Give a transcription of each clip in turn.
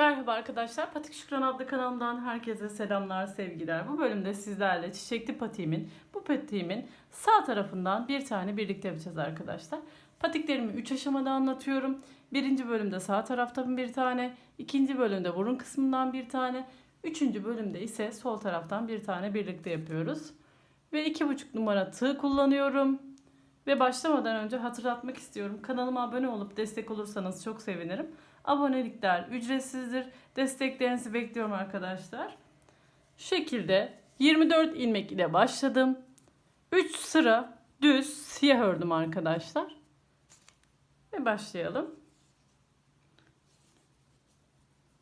Merhaba arkadaşlar. Patik Şükran adlı kanalımdan herkese selamlar, sevgiler. Bu bölümde sizlerle çiçekli patiğimin, bu patiğimin sağ tarafından bir tane birlikte yapacağız arkadaşlar. Patiklerimi 3 aşamada anlatıyorum. Birinci bölümde sağ taraftan bir tane, ikinci bölümde burun kısmından bir tane, üçüncü bölümde ise sol taraftan bir tane birlikte yapıyoruz. Ve iki buçuk numara tığ kullanıyorum. Ve başlamadan önce hatırlatmak istiyorum. Kanalıma abone olup destek olursanız çok sevinirim. Abonelikler ücretsizdir. Desteklerinizi bekliyorum arkadaşlar. Şu şekilde 24 ilmek ile başladım. 3 sıra düz siyah ördüm arkadaşlar. Ve başlayalım.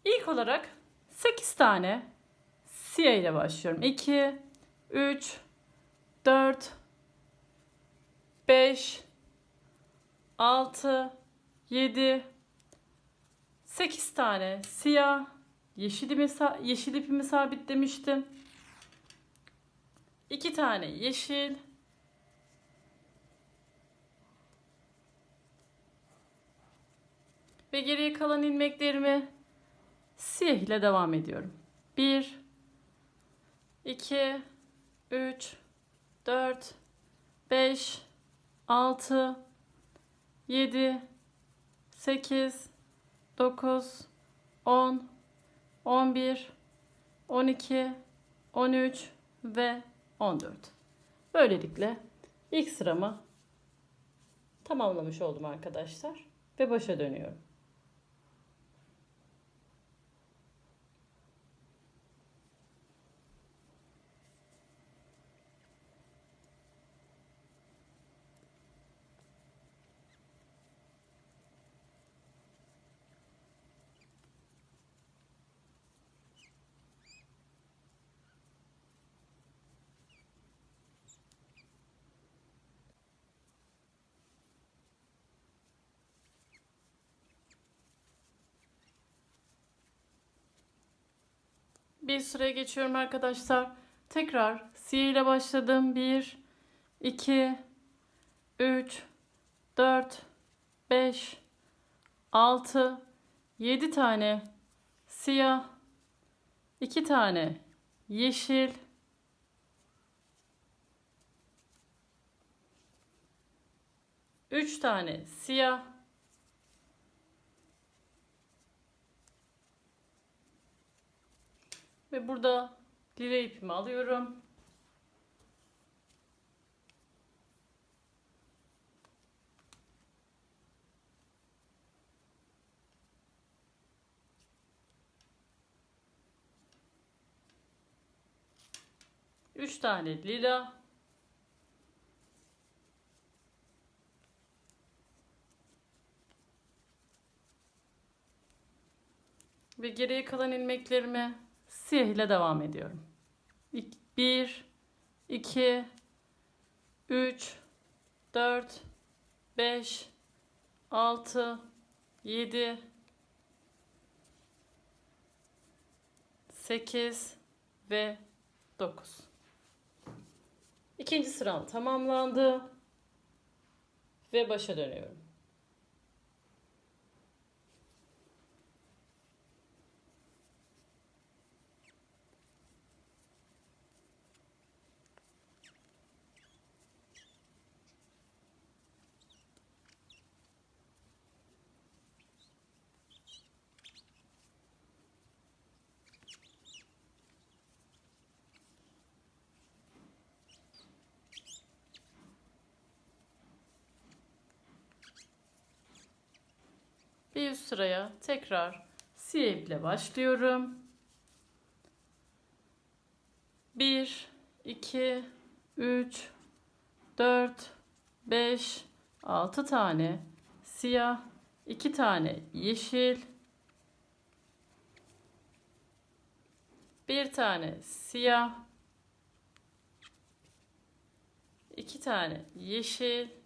İlk olarak 8 tane siyah ile başlıyorum. 2 3 4 5 6 7 8 tane siyah yeşil, ipimi, yeşil ipimi sabitlemiştim. 2 tane yeşil ve geriye kalan ilmeklerimi siyah ile devam ediyorum. 1 2 3 4 5 6 7 8 9 10 11 12 13 ve 14. Böylelikle ilk sıramı tamamlamış oldum arkadaşlar ve başa dönüyorum. Bir sıraya geçiyorum arkadaşlar. Tekrar siyah ile başladım. 1, 2, 3, 4, 5, 6, 7 tane siyah, 2 tane yeşil, Üç tane siyah, Ve burada lila ipimi alıyorum. Üç tane lila. Ve geriye kalan ilmeklerimi siyah ile devam ediyorum. 1 2 3 4 5 6 7 8 ve 9. İkinci sıram tamamlandı ve başa dönüyorum. Bir üst sıraya tekrar siyah iple başlıyorum. 1 2 3 4 5 6 tane siyah, 2 tane yeşil, bir tane siyah, iki tane yeşil,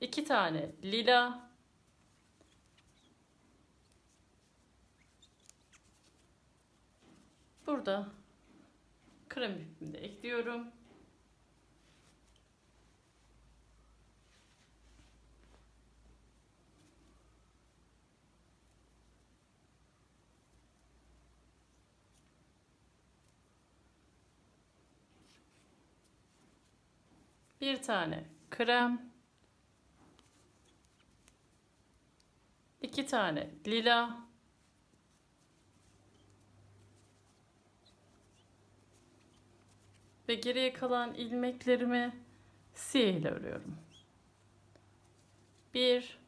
2 tane. Lila. Burada krem ipimi de ekliyorum. Bir tane krem. İki tane lila. Ve geriye kalan ilmeklerimi siyah ile örüyorum. Bir,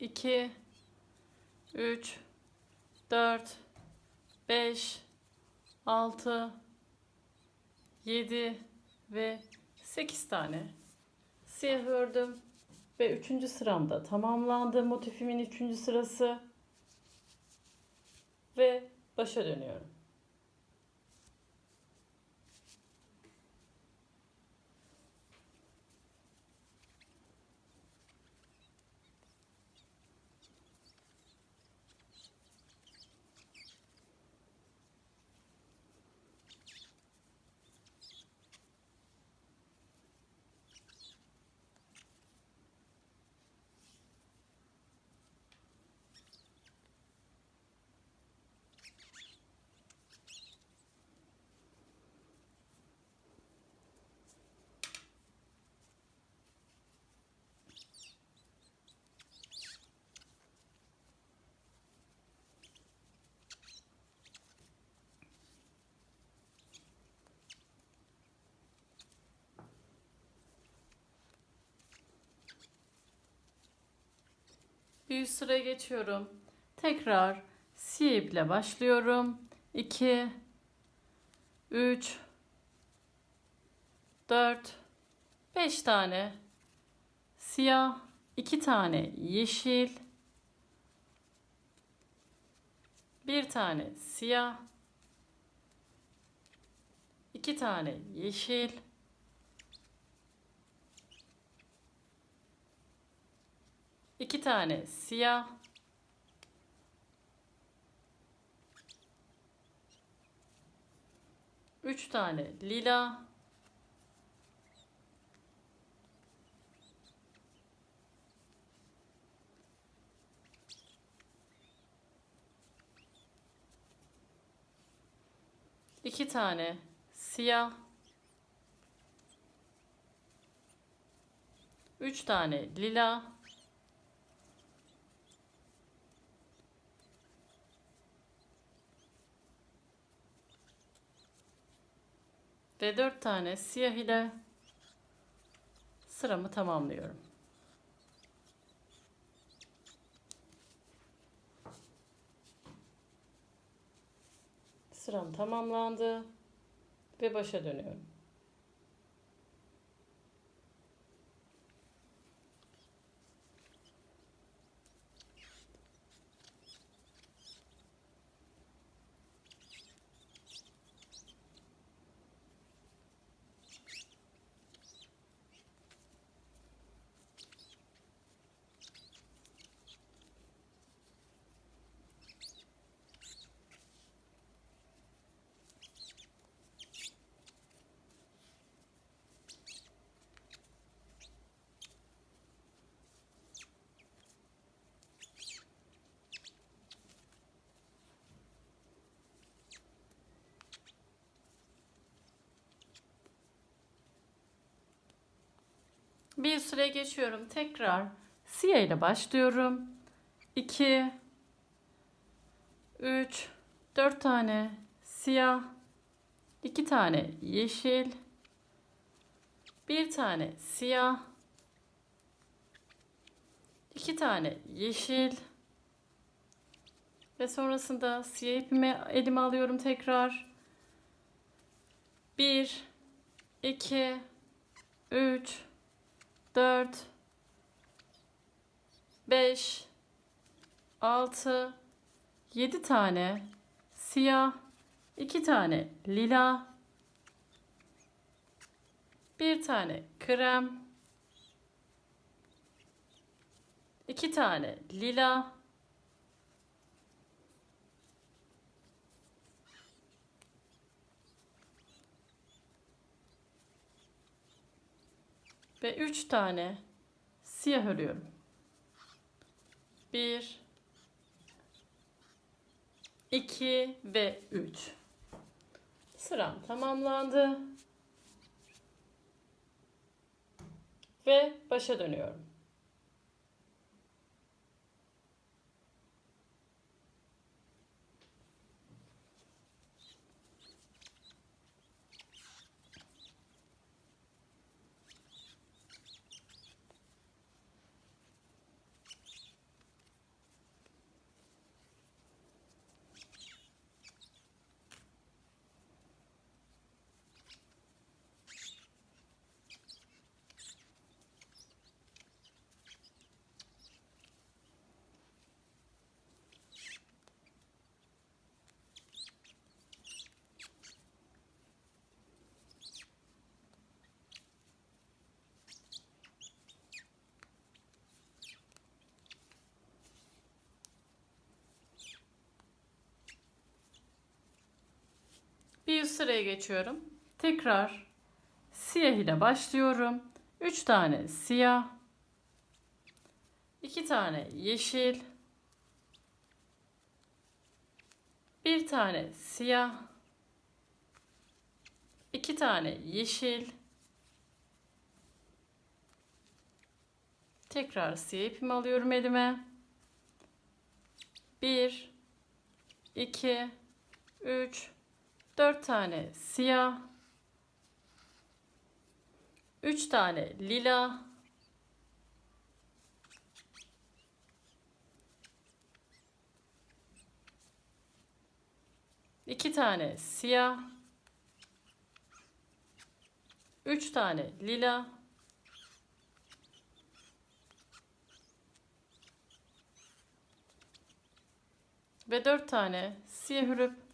iki, üç, dört, beş, altı, yedi ve sekiz tane siyah ördüm. Ve üçüncü sıramda tamamlandı motifimin üçüncü sırası. Ve başa dönüyorum. Bir sıraya geçiyorum. Tekrar siyah iple başlıyorum. 2 3 4 5 tane siyah, 2 tane yeşil, bir tane siyah, 2 tane yeşil, iki tane siyah, üç tane lila, iki tane siyah, üç tane lila, ve 4 tane siyah ile sıramı tamamlıyorum. Sıram tamamlandı ve başa dönüyorum. Bir süre geçiyorum. Tekrar siyah ile başlıyorum. 2 3 4 tane siyah, 2 tane yeşil, bir tane siyah, 2 tane yeşil ve sonrasında siyah ipimi elime alıyorum tekrar. 1 2 3 4 5 6 7 tane siyah, 2 tane lila, bir tane krem, 2 tane lila, ve 3 tane siyah örüyorum. 1 2 ve 3. Sıram tamamlandı. Ve başa dönüyorum. Bir üst sıraya geçiyorum. Tekrar siyah ile başlıyorum. 3 tane siyah, 2 tane yeşil, bir tane siyah, 2 tane yeşil, tekrar siyah ipimi alıyorum elime. 1 2 3 4 tane siyah, 3 tane lila, iki tane siyah, üç tane lila, ve dört tane siyah hürüp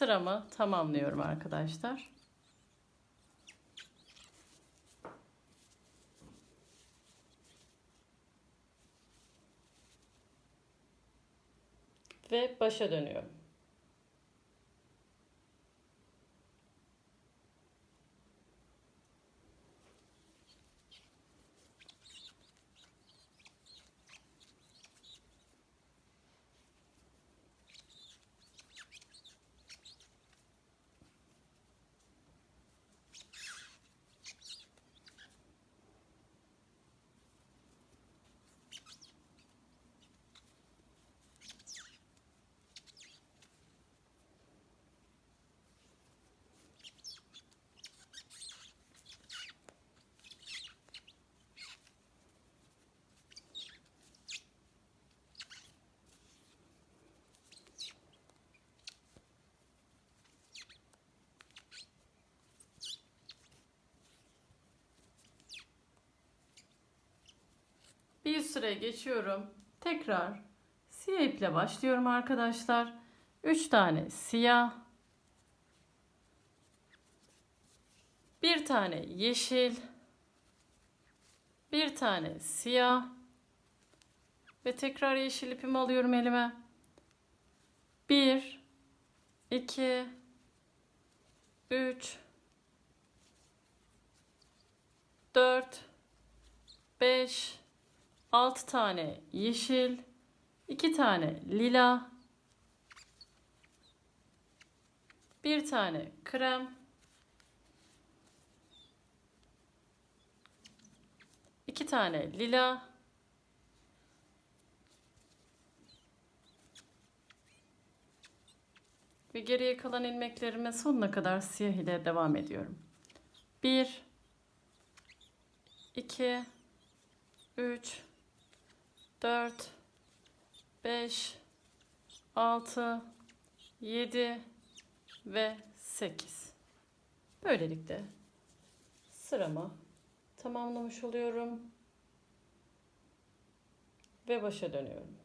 sıramı tamamlıyorum arkadaşlar. Ve başa dönüyorum. Sıraya geçiyorum. Tekrar siyah iple başlıyorum arkadaşlar. 3 tane siyah. Bir tane yeşil. Bir tane siyah. Ve tekrar yeşil ipimi alıyorum elime. 1 2 3 4 5 6 tane yeşil, 2 tane lila, 1 tane krem, 2 tane lila, ve geriye kalan ilmeklerime sonuna kadar siyah ile devam ediyorum. 1 2 3 4 5 6 7 ve 8. Böylelikle sıramı tamamlamış oluyorum ve başa dönüyorum.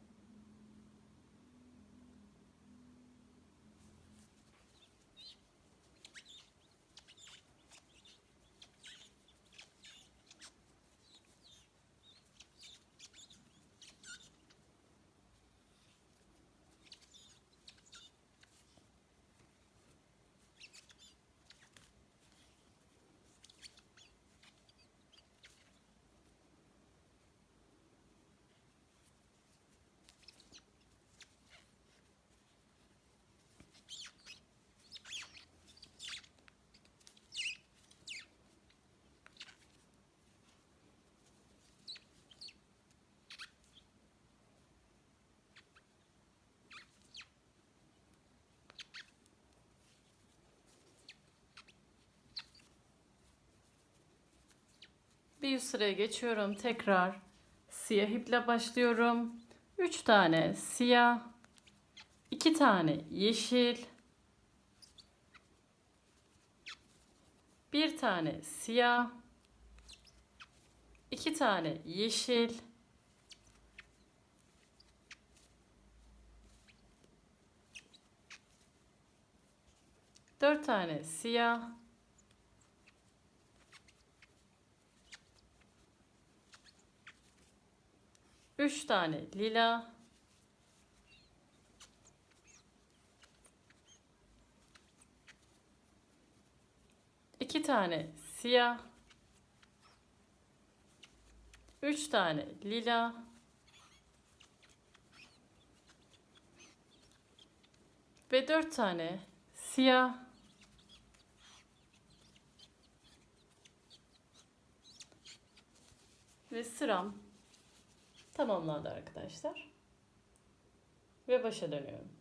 Bir üst sıraya geçiyorum. Tekrar siyah iple başlıyorum. 3 tane siyah, 2 tane yeşil, bir tane siyah, 2 tane yeşil, dört tane siyah, Üç tane lila. iki tane siyah. Üç tane lila. Ve dört tane siyah. Ve sıram tamamlandı arkadaşlar. Ve başa dönüyorum.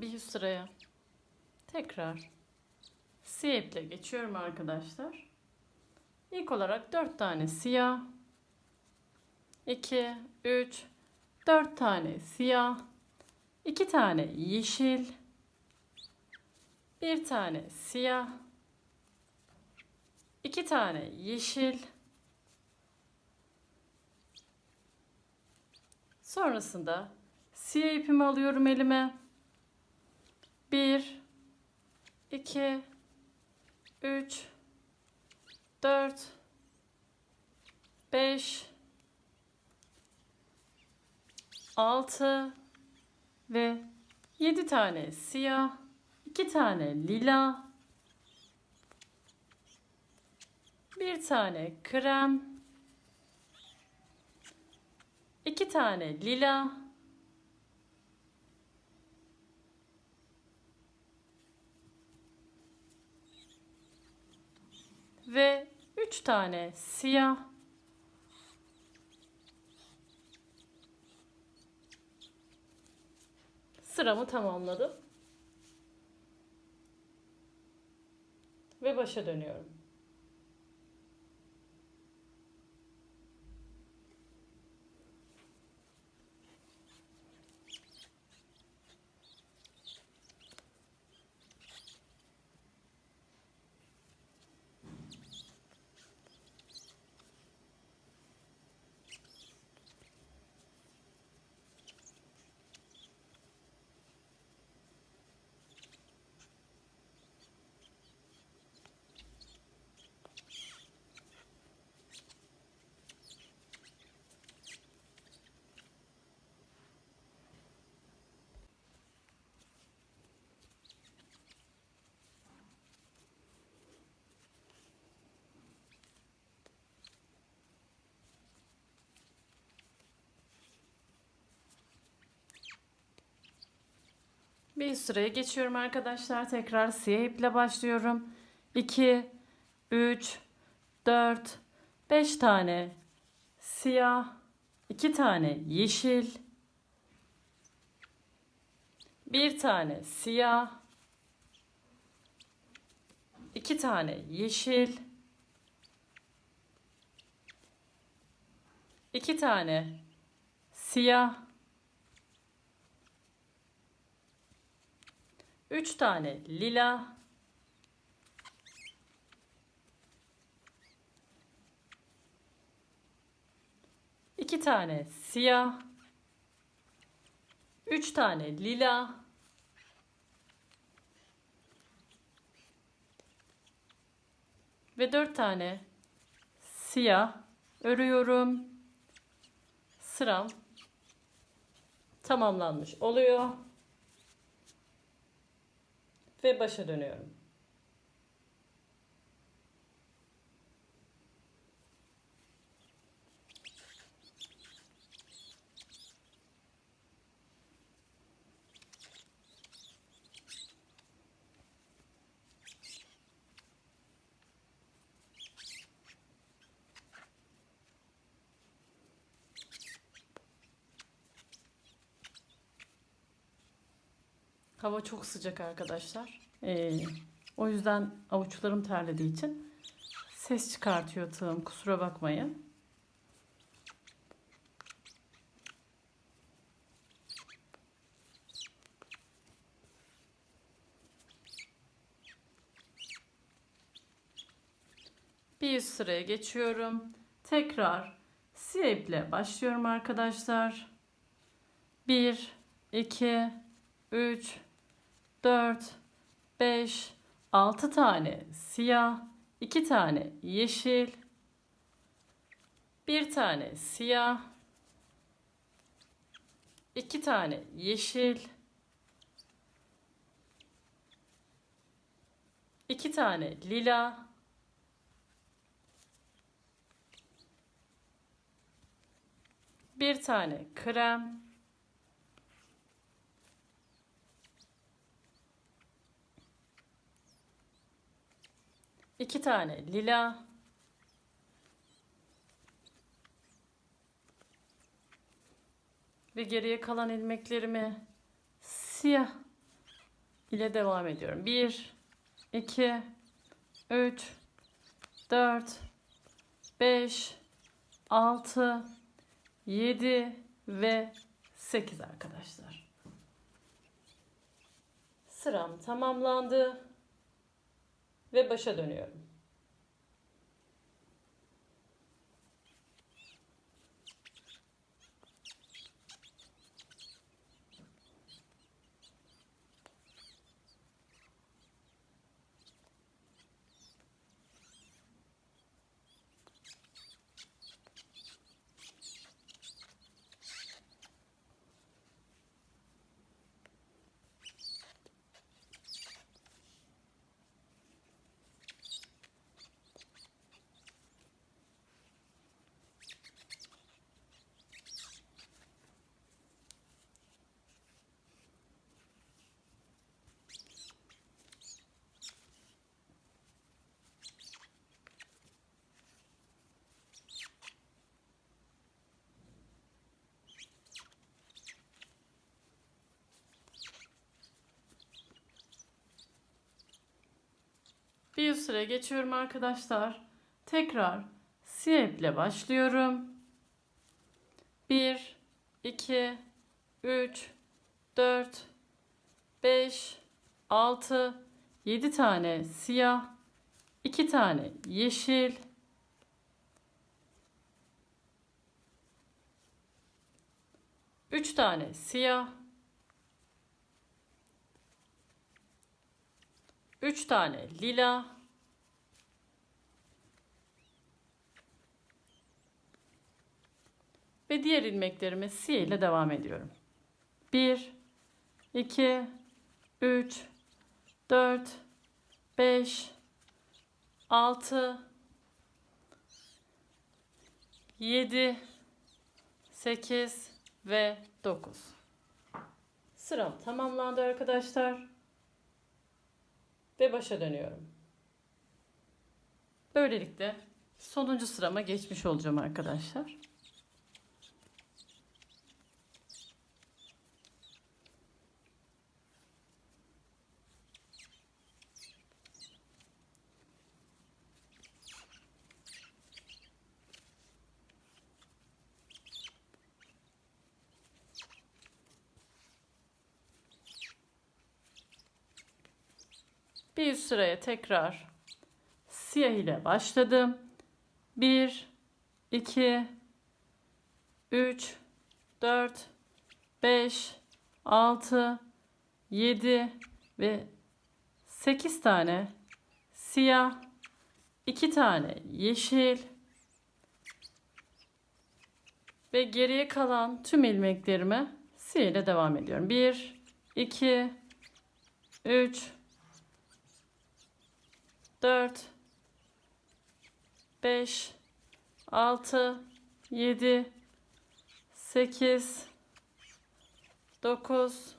Bir üst sıraya. Tekrar. Siyah iple geçiyorum arkadaşlar. İlk olarak 4 tane siyah. 2 3 4 tane siyah. 2 tane yeşil. Bir tane siyah. 2 tane yeşil. Sonrasında siyah ipimi alıyorum elime. 1 2 3 4 5 6 ve 7 tane siyah, 2 tane lila, bir tane krem, 2 tane lila, ve 3 tane siyah sıramı tamamladım. Ve başa dönüyorum. Bir sıraya geçiyorum arkadaşlar. Tekrar siyah iple başlıyorum. 2, 3, 4, 5 tane siyah, 2 tane yeşil, bir tane siyah, 2 tane yeşil, 2 tane siyah, 3 tane lila, iki tane siyah, üç tane lila, ve dört tane siyah örüyorum. Sıram tamamlanmış oluyor. Ve başa dönüyorum. Hava çok sıcak arkadaşlar. Ee, o yüzden avuçlarım terlediği için ses çıkartıyor tığım. Kusura bakmayın. Bir üst sıraya geçiyorum. Tekrar siyah başlıyorum arkadaşlar. 1 2 3 4 5 6 tane siyah, 2 tane yeşil, 1 tane siyah, 2 tane yeşil, 2 tane lila, bir tane krem, iki tane lila, ve geriye kalan ilmeklerimi siyah ile devam ediyorum. 1 2 3 4 5 6 7 ve 8 arkadaşlar. Sıram tamamlandı ve başa dönüyorum. Bir üst sıraya geçiyorum arkadaşlar. Tekrar siyah iple başlıyorum. 1 2 3 4 5 6 7 tane siyah, 2 tane yeşil, Üç tane siyah, üç tane lila, ve diğer ilmeklerimi siyah ile devam ediyorum. 1 2 3 4 5 6 7 8 ve 9 Sıram tamamlandı arkadaşlar. Ve başa dönüyorum. Böylelikle sonuncu sırama geçmiş olacağım arkadaşlar. Bir üst sıraya tekrar siyah ile başladım. 1 2 3 4 5 6 7 ve 8 tane siyah, 2 tane yeşil, Ve geriye kalan tüm ilmeklerimi si ile devam ediyorum. 1, 2, 3, 4, 5, 6, 7, 8, 9,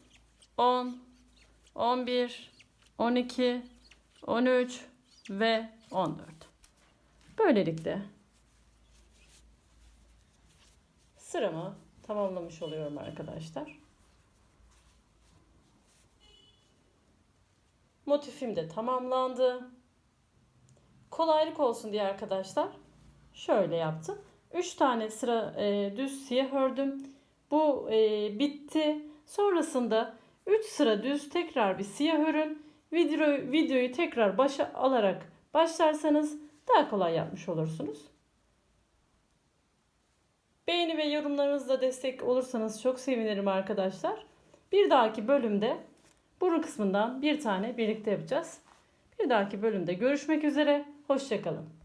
10, 11, 12, 13 ve 14. Böylelikle sıramı tamamlamış oluyorum arkadaşlar. Motifim de tamamlandı. Kolaylık olsun diye arkadaşlar şöyle yaptım. 3 tane sıra e, düz siyah ördüm. Bu e, bitti. Sonrasında 3 sıra düz tekrar bir siyah örün. Video, videoyu tekrar başa alarak başlarsanız daha kolay yapmış olursunuz. Beğeni ve yorumlarınızla destek olursanız çok sevinirim arkadaşlar. Bir dahaki bölümde burun kısmından bir tane birlikte yapacağız. Bir dahaki bölümde görüşmek üzere. Hoşçakalın.